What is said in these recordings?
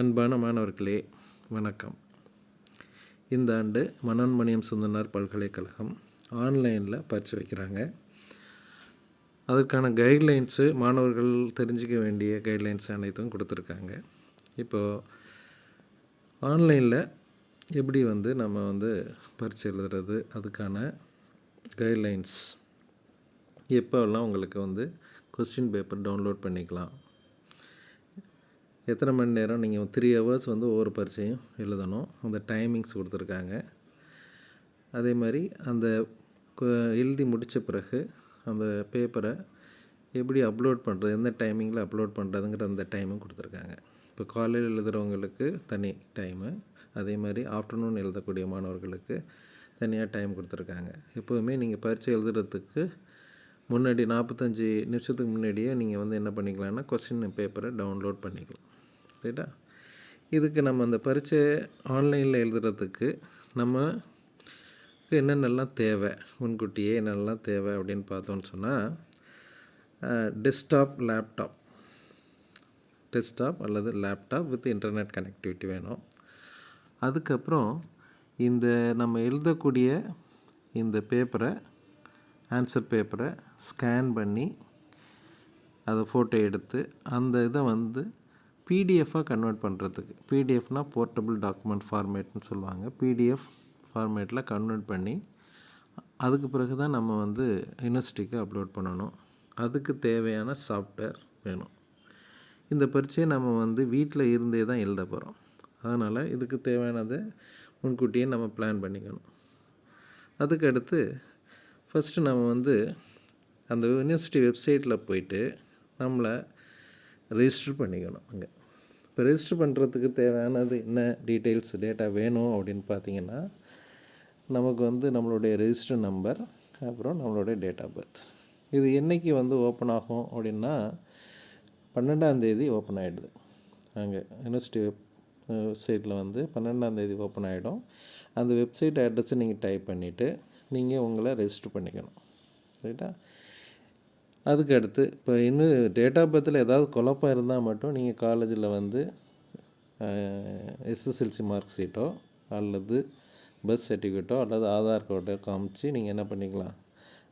அன்பான மாணவர்களே வணக்கம். இந்த ஆண்டு மனோன்மணியம் சுந்தனார் பல்கலைக்கழகம் ஆன்லைனில் பரிச்சு வைக்கிறாங்க. அதற்கான கைட்லைன்ஸு மாணவர்கள் தெரிஞ்சிக்க வேண்டிய கைட்லைன்ஸ் அனைத்தும் கொடுத்துருக்காங்க. இப்போது ஆன்லைனில் எப்படி வந்து நம்ம வந்து பரிட்சை எழுதுறது அதுக்கான கைட்லைன்ஸ் எப்போல்லாம் உங்களுக்கு வந்து கொஸ்டின் பேப்பர் டவுன்லோட் பண்ணிக்கலாம் எத்தனை மணி நேரம் நீங்கள் த்ரீ ஹவர்ஸ் வந்து ஒவ்வொரு பரீட்சையும் எழுதணும். அந்த டைமிங்ஸ் கொடுத்துருக்காங்க. அதே மாதிரி அந்த எழுதி முடித்த பிறகு அந்த பேப்பரை எப்படி அப்லோட் பண்ணுறது எந்த டைமிங்கில் அப்லோட் பண்ணுறதுங்கிற அந்த டைமும் கொடுத்துருக்காங்க. இப்போ காலையில் எழுதுகிறவங்களுக்கு தனி டைமு அதே மாதிரி ஆஃப்டர்நூன் எழுதக்கூடிய மாணவர்களுக்கு தனியாக டைம் கொடுத்துருக்காங்க. எப்போதுமே நீங்கள் பரீட்சை எழுதுறதுக்கு முன்னாடி நாற்பத்தஞ்சு நிமிஷத்துக்கு முன்னாடியே நீங்கள் வந்து என்ன பண்ணிக்கலாம்னா கொஸ்டின் பேப்பரை டவுன்லோட் பண்ணிக்கலாம். ரைட்டா இதுக்கு நம்ம அந்த பரீட்சை ஆன்லைனில் எழுதுறதுக்கு நம்ம என்னென்னலாம் தேவை முன்கூட்டியே என்னென்னலாம் தேவை அப்படின்னு பார்த்தோன்னு சொன்னால் டெஸ்க்டாப் லேப்டாப் டெஸ்க்டாப் அல்லது லேப்டாப் வித் இன்டர்நெட் கனெக்டிவிட்டி வேணும். அதுக்கப்புறம் இந்த நம்ம எழுதக்கூடிய இந்த பேப்பரை ஆன்சர் பேப்பரை ஸ்கேன் பண்ணி அதை ஃபோட்டோ எடுத்து அந்த இதை வந்து பிடிஎஃபாக கன்வெர்ட் பண்ணுறதுக்கு பிடிஎஃப்னால் போர்ட்டபிள் டாக்குமெண்ட் ஃபார்மேட்னு சொல்லுவாங்க. பிடிஎஃப் ஃபார்மேட்டில் கன்வெர்ட் பண்ணி அதுக்கு பிறகு தான் நம்ம வந்து யூனிவர்சிட்டிக்கு அப்லோட் பண்ணணும். அதுக்கு தேவையான சாஃப்ட்வேர் வேணும். இந்த பரீட்சையை நம்ம வந்து வீட்டில் இருந்தே தான் எழுத போகிறோம் அதனால் இதுக்கு தேவையானதை முன்கூட்டியே நம்ம பிளான் பண்ணிக்கணும். அதுக்கடுத்து ஃபஸ்ட்டு நம்ம வந்து அந்த யூனிவர்சிட்டி வெப்சைட்டில் போயிட்டு நம்மளை ரெஜிஸ்டர் பண்ணிக்கணும் அங்கே. இப்போ ரெஜிஸ்டர் பண்ணுறதுக்கு தேவையானது என்ன டீட்டெயில்ஸ் டேட்டா வேணும் அப்படின்னு பார்த்தீங்கன்னா நமக்கு வந்து நம்மளுடைய ரெஜிஸ்டர் நம்பர் அப்புறம் நம்மளுடைய டேட் ஆஃப் பர்த் இது என்னைக்கு வந்து ஓப்பன் ஆகும் அப்படின்னா பன்னெண்டாந்தேதி ஓப்பன் ஆகிடுது அங்கே யூனிவர்சிட்டி வெப்சைட்டில் வந்து பன்னெண்டாந்தேதி ஓப்பன் ஆகிடும் அந்த வெப்சைட் அட்ரஸை நீங்கள் டைப் பண்ணிவிட்டு நீங்கள் உங்களை ரெஜிஸ்டர் பண்ணிக்கணும். ரைட்டா அதுக்கு அடுத்து இப்போ இன்னும் டேட் ஆஃப் பர்த்தில் ஏதாவது குழப்பம் இருந்தால் மட்டும் நீங்கள் காலேஜில் வந்து எஸ்எஸ்எல்சி மார்க் ஷீட்டோ அல்லது பர்த் சர்டிஃபிகேட்டோ அல்லது ஆதார் கார்டோ காமிச்சு நீங்கள் என்ன பண்ணிக்கலாம்?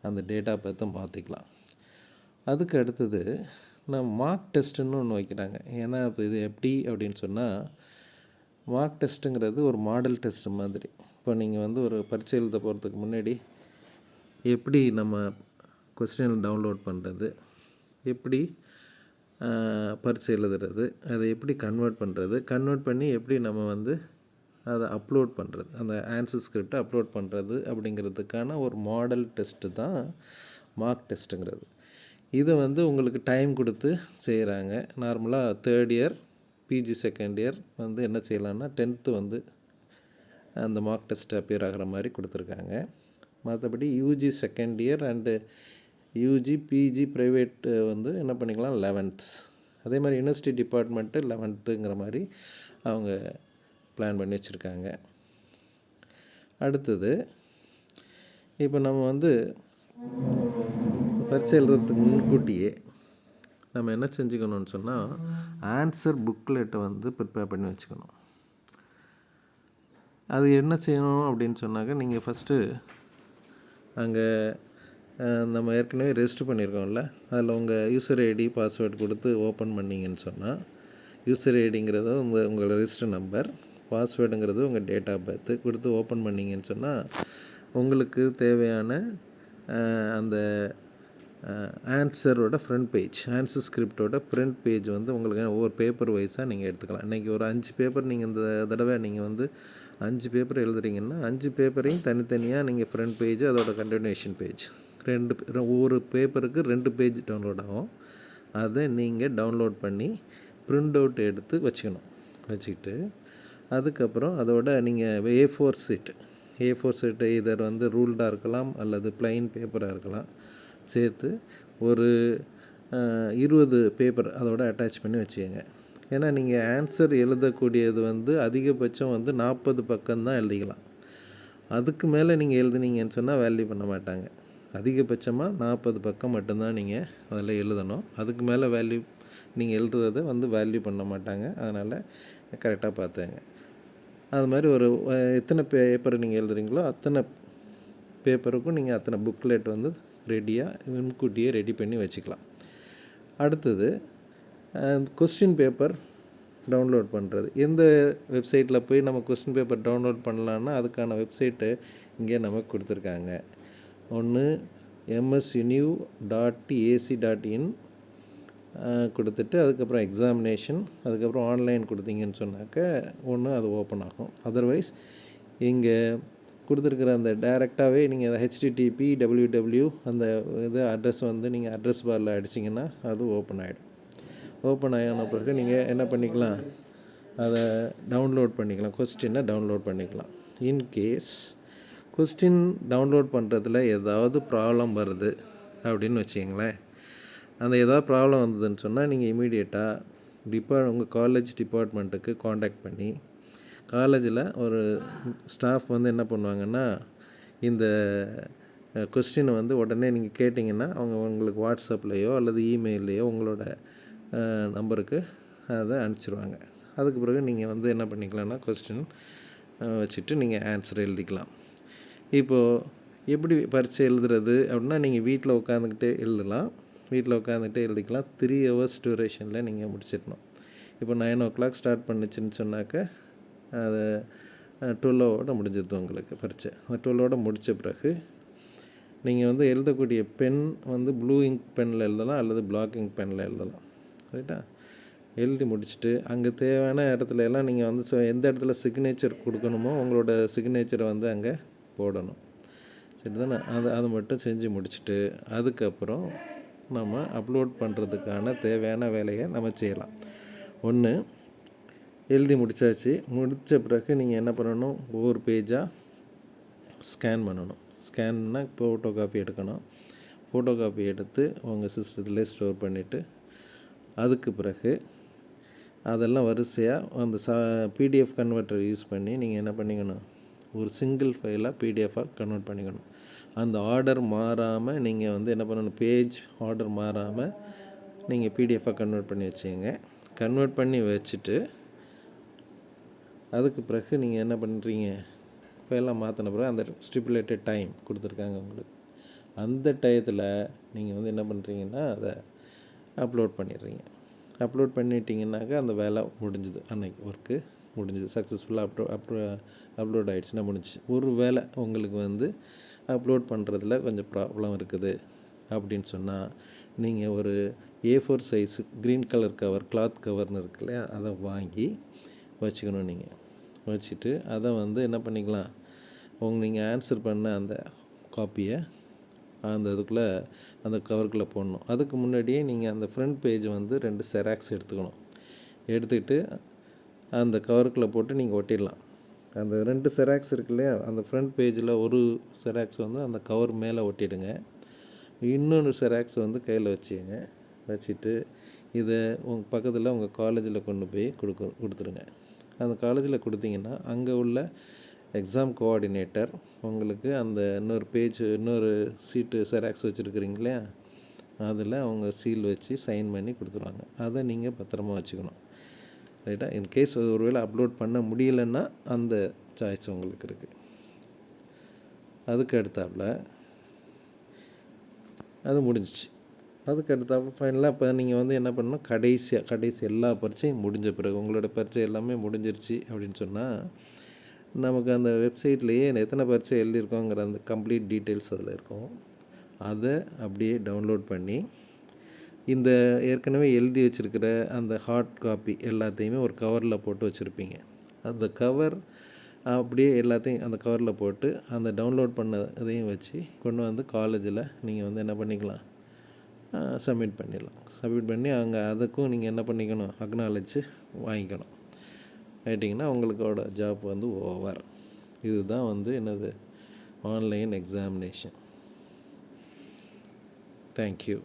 அந்த டேட் ஆஃப் பார்த்துக்கலாம் அதுக்கு அடுத்தது நான் மார்க் டெஸ்ட்டுன்னு ஒன்று வைக்கிறாங்க. ஏன்னா இப்போ இது எப்படி அப்படின்னு சொன்னால் மார்க் டெஸ்ட்டுங்கிறது ஒரு மாடல் டெஸ்ட் மாதிரி. இப்போ நீங்கள் வந்து ஒரு பரீட்சை எழுத போகிறதுக்கு முன்னாடி எப்படி நம்ம கொஸ்டின் டவுன்லோட் பண்ணுறது எப்படி ஆஹ், எழுதுறது அதை எப்படி கன்வெர்ட் பண்ணுறது கன்வெர்ட் பண்ணி எப்படி நம்ம வந்து அதை அப்லோட் பண்ணுறது அந்த ஆன்சர் ஸ்கிரிப்டை அப்லோட் பண்ணுறது அப்படிங்கிறதுக்கான ஒரு மாடல் டெஸ்ட்டு தான் மார்க் டெஸ்ட்டுங்கிறது இதை வந்து உங்களுக்கு டைம் கொடுத்து செய்கிறாங்க நார்மலாக third year PG second year வந்து என்ன செய்யலான்னா டென்த்து வந்து அந்த மார்க் டெஸ்ட் அப்பியர் ஆகிற மாதிரி கொடுத்துருக்காங்க. மற்றபடி UG second year and UG PG private வந்து என்ன பண்ணிக்கலாம்? லெவன்த் அதே மாதிரி யூனிவர்சிட்டி டிபார்ட்மெண்ட்டு லெவன்த்துங்கிற மாதிரி அவங்க பிளான் பண்ணி வச்சுருக்காங்க. அடுத்தது இப்போ நம்ம வந்து பரீட்சை எழுதுறதுக்கு முன்கூட்டியே நம்ம என்ன செஞ்சுக்கணும்னு சொன்னால் ஆன்சர் புக்லெட்டை வந்து ப்ரிப்பேர் பண்ணி வச்சுக்கணும். அது என்ன செய்யணும் அப்படின்னு சொன்னாக்க நீங்கள் ஃபஸ்ட்டு அங்கே நம்ம ஏற்கனவே ரெஜிஸ்டர் பண்ணியிருக்கோம்ல. அதில் உங்கள் யூசர் ஐடி பாஸ்வேர்டு கொடுத்து ஓப்பன் பண்ணீங்கன்னு சொன்னால் யூசர் ஐடிங்கிறது உங்கள் உங்கள் ரெஜிஸ்டர் நம்பர் பாஸ்வேர்டுங்கிறது உங்கள் டேட் ஆஃப் பர்த்து கொடுத்து ஓப்பன் பண்ணீங்கன்னு சொன்னால் உங்களுக்கு தேவையான அந்த ஆன்சரோட ஃப்ரண்ட் பேஜ் ஆன்சர் ஸ்கிரிப்டோட ஃப்ரண்ட் பேஜ் வந்து உங்களுக்கு ஒவ்வொரு பேப்பர் வைஸாக நீங்கள் எடுத்துக்கலாம். இன்றைக்கி ஒரு அஞ்சு பேப்பர் நீங்கள் இந்த தடவை நீங்கள் வந்து அஞ்சு பேப்பர் எழுதுறீங்கன்னா அஞ்சு பேப்பரையும் தனித்தனியாக நீங்கள் ஃப்ரண்ட் பேஜ் அதோட கண்டினியூஷன் பேஜ் ரெண்டு ஒவ்வொரு பேப்பருக்கு ரெண்டு பேஜ் டவுன்லோட் ஆகும். அதை நீங்கள் டவுன்லோட் பண்ணி பிரிண்ட் அவுட் எடுத்து வச்சுக்கணும். வச்சுக்கிட்டு அதுக்கப்புறம் அதோட நீங்கள் A four sheet A four sheet இதர் வந்து ரூல்டாக இருக்கலாம் அல்லது பிளைன் பேப்பராக இருக்கலாம். சேர்த்து ஒரு இருபது பேப்பர் அதோட அட்டாச் பண்ணி வச்சுக்கோங்க. ஏன்னா நீங்கள் ஆன்சர் எழுதக்கூடியது வந்து அதிகபட்சம் வந்து நாற்பது பக்கம்தான் எழுதிக்கலாம். அதுக்கு மேலே நீங்கள் எழுதுனீங்கன்னு சொன்னால் வேல்யூ பண்ண மாட்டாங்க. அதிகபட்சமாக நாற்பது பக்கம் மட்டும்தான் நீங்கள் அதில் எழுதணும். அதுக்கு மேலே வேல்யூ நீங்கள் எழுதுறத வந்து வேல்யூ பண்ண மாட்டாங்க. அதனால் கரெக்டாக பார்த்துங்க. அது மாதிரி ஒரு எத்தனை பேப்பர் நீங்கள் எழுதுறீங்களோ அத்தனை பேப்பருக்கும் நீங்கள் அத்தனை புக்லெட் வந்து ரெடியாக முன்கூட்டியே ரெடி பண்ணி வச்சுக்கலாம். அடுத்தது கொஸ்டின் பேப்பர் டவுன்லோட் பண்ணுறது எந்த வெப்சைட்டில் போய் நம்ம கொஸ்டின் பேப்பர் டவுன்லோட் பண்ணலான்னா அதுக்கான வெப்சைட்டு இங்கே நமக்கு கொடுத்துருக்காங்க. ஒன்று msuniv dot AC dot in கொடுத்துட்டு அதுக்கப்புறம் எக்ஸாமினேஷன் அதுக்கப்புறம் ஆன்லைன் கொடுத்தீங்கன்னு சொன்னாக்க ஒன்று அது ஓப்பன் ஆகும். அதர்வைஸ் இங்கே கொடுத்துருக்குற அந்த டைரெக்டாகவே நீங்கள் ஹெச்டிடிபி டபிள்யூ அந்த இது அட்ரஸ் வந்து நீங்கள் அட்ரஸ் பாரில் அடிச்சிங்கன்னா அது ஓப்பன் ஆகிடும் ஓப்பன் ஆகின பிறகு நீங்கள் என்ன பண்ணிக்கலாம்? அதை டவுன்லோட் பண்ணிக்கலாம். கொஸ்டினை டவுன்லோட் பண்ணிக்கலாம். இன்கேஸ் கொஸ்டின் டவுன்லோட் பண்ணுறதுல ஏதாவது ப்ராப்ளம் வருது அப்படின்னு வச்சுங்களேன் அந்த ஏதாவது ப்ராப்ளம் வந்ததுன்னு சொன்னால் நீங்கள் இமீடியட்டாக டிபார்ட் உங்கள் காலேஜ் டிபார்ட்மெண்ட்டுக்கு காண்டாக்ட் பண்ணி காலேஜில் ஒரு ஸ்டாஃப் வந்து என்ன பண்ணுவாங்கன்னா இந்த கொஸ்டினை வந்து உடனே நீங்கள் கேட்டிங்கன்னா அவங்க உங்களுக்கு வாட்ஸ்அப்லேயோ அல்லது இமெயில்லையோ உங்களோட நம்பருக்கு அதை அனுப்பிச்சிருவாங்க. அதுக்கு பிறகு நீங்கள் வந்து என்ன பண்ணிக்கலாம்னா கொஸ்டின் வச்சுட்டு நீங்கள் ஆன்சர் எழுதிக்கலாம். இப்போது எப்படி பரீட்சை எழுதுறது அப்படின்னா நீங்கள் வீட்டில் உட்காந்துக்கிட்டே எழுதலாம். வீட்டில் உட்காந்துக்கிட்டே எழுதிக்கலாம். த்ரீ ஹவர்ஸ் டியூரேஷனில் நீங்கள் முடிச்சிடணும். இப்போ நைன் ஓ கிளாக் ஸ்டார்ட் பண்ணுச்சுன்னு சொன்னாக்க அது டுவெல்லோட முடிஞ்சிருது உங்களுக்கு பரீட்சை. அந்த டுவெல்லோட முடித்த பிறகு நீங்கள் வந்து எழுதக்கூடிய பென் வந்து ப்ளூ இங்க் பெனில் எழுதலாம் அல்லது பிளாக் இங்க் பெனில் எழுதலாம். ரைட்டா எழுதி முடிச்சுட்டு அங்கே தேவையான இடத்துல எல்லாம் நீங்கள் வந்து எந்த இடத்துல சிக்னேச்சர் கொடுக்கணுமோ உங்களோட சிக்னேச்சரை வந்து அங்கே போடணும். சரி தானே அது அது மட்டும் செஞ்சு முடிச்சுட்டு அதுக்கப்புறம் நம்ம அப்லோட் பண்ணுறதுக்கான தேவையான வேலையை நம்ம செய்யலாம். ஒன்று எழுதி முடிச்சாச்சு. முடித்த பிறகு நீங்கள் என்ன பண்ணணும்? ஒவ்வொரு பேஜாக ஸ்கேன் பண்ணணும். ஸ்கேன்னா ஃபோட்டோ காப்பி எடுக்கணும். ஃபோட்டோ காப்பி எடுத்து உங்கள் சிஸ்டத்தில் ஸ்டோர் பண்ணிவிட்டு அதுக்கு பிறகு அதெல்லாம் வரிசையாக அந்த சா பிடிஎஃப் கன்வெர்ட்டர் யூஸ் பண்ணி நீங்கள் என்ன பண்ணிக்கணும்? ஒரு சிங்கிள் ஃபைலாக பிடிஎஃபாக கன்வெர்ட் பண்ணிக்கணும். அந்த ஆர்டர் மாறாமல் நீங்கள் வந்து என்ன பண்ணணும்? பேஜ் ஆர்டர் மாறாமல் நீங்கள் பிடிஎஃபாக கன்வெர்ட் பண்ணி வச்சுங்க கன்வெர்ட் பண்ணி வச்சுட்டு அதுக்கு பிறகு நீங்கள் என்ன பண்ணுறீங்க ஃபைலாக மாற்றின பிறகு அந்த ஸ்டிப்புலேட்டட் டைம் கொடுத்துருக்காங்க உங்களுக்கு. அந்த டயத்தில் நீங்கள் வந்து என்ன பண்ணுறீங்கன்னா அதை அப்லோட் பண்ணிடுறீங்க. அப்லோட் பண்ணிட்டீங்கன்னாக்கா அந்த வேலை முடிஞ்சுது. அன்னைக்கு ஒர்க்கு முடிஞ்சுது. சக்ஸஸ்ஃபுல்லாக அப்ரோ அப்ரோ அப்லோட் ஆகிடுச்சுன்னா முடிஞ்சு ஒரு வேளை உங்களுக்கு வந்து அப்லோட் பண்ணுறதுல கொஞ்சம் ப்ராப்ளம் இருக்குது அப்படின்னு சொன்னால் நீங்கள் ஒரு A four size green colour cover cloth கவர்னு இருக்கு இல்லையா அதை வாங்கி வச்சுக்கணும் நீங்கள் வச்சுட்டு அதை வந்து என்ன பண்ணிக்கலாம் உங்க நீங்கள் ஆன்சர் பண்ண அந்த காப்பியை அந்த இதுக்குள்ளே அந்த கவருக்குள்ளே போடணும். அதுக்கு முன்னாடியே நீங்கள் அந்த ஃப்ரண்ட் பேஜ் வந்து ரெண்டு செராக்ஸ் எடுத்துக்கணும். எடுத்துக்கிட்டு அந்த கவருக்குள்ளே போட்டு நீங்கள் ஒட்டிடலாம். அந்த ரெண்டு செராக்ஸ் இருக்கு இல்லையா? அந்த ஃப்ரண்ட் பேஜில் ஒரு செராக்ஸ் வந்து அந்த கவர் மேலே ஒட்டிடுங்க. இன்னொன்று செராக்ஸ் வந்து கையில் வச்சுங்க. வச்சுட்டு இதை உங்கள் பக்கத்தில் உங்கள் காலேஜில் கொண்டு போய் கொடுக்க கொடுத்துருங்க அந்த காலேஜில் கொடுத்தீங்கன்னா அங்கே உள்ள எக்ஸாம் கோஆர்டினேட்டர் உங்களுக்கு அந்த இன்னொரு பேஜ் இன்னொரு சீட்டு செராக்ஸ் வச்சுருக்குறீங்களே அதில் அவங்க சீல் வச்சு சைன் பண்ணி கொடுத்துருவாங்க. அதை நீங்கள் பத்திரமா வச்சுக்கணும். ரைட்டா இன்கேஸ் ஒருவேளை அப்லோட் பண்ண முடியலன்னா அந்த சாய்ஸ் உங்களுக்கு இருக்குது அதுக்கு அடுத்தாப்புல அது முடிஞ்சிச்சு. அதுக்கு அடுத்தாப்புல ஃபைனலாக இப்போ நீங்கள் வந்து என்ன பண்ணணும்? கடைசியாக கடைசி எல்லா பரீட்சையும் முடிஞ்ச பிறகு உங்களோட பரீட்சை எல்லாமே முடிஞ்சிருச்சு அப்படின்னு சொன்னால் நமக்கு அந்த வெப்சைட்லேயே எத்தனை பரீட்சை எழுதியிருக்கோங்கிற அந்த கம்ப்ளீட் டீட்டெயில்ஸ் அதில் இருக்கும். அதை அப்படியே டவுன்லோட் பண்ணி இந்த ஏற்கனவே எழுதி வச்சுருக்கிற அந்த ஹார்ட் காப்பி எல்லாத்தையுமே ஒரு கவரில் போட்டு வச்சுருப்பீங்க. அந்த கவர் அப்படியே எல்லாத்தையும் அந்த கவரில் போட்டு அந்த டவுன்லோட் பண்ண இதையும் வச்சு கொண்டு வந்து காலேஜில் நீங்கள் வந்து என்ன பண்ணிக்கலாம்? சப்மிட் பண்ணிடலாம். சப்மிட் பண்ணி அங்கே அதுக்கும் நீங்கள் என்ன பண்ணிக்கணும்? அக்னாலஜி வாங்கிக்கணும். ஆயிட்டிங்கன்னா உங்களுக்கோட ஜாப் வந்து ஓவர் இதுதான் வந்து என்னது? Online examination thank you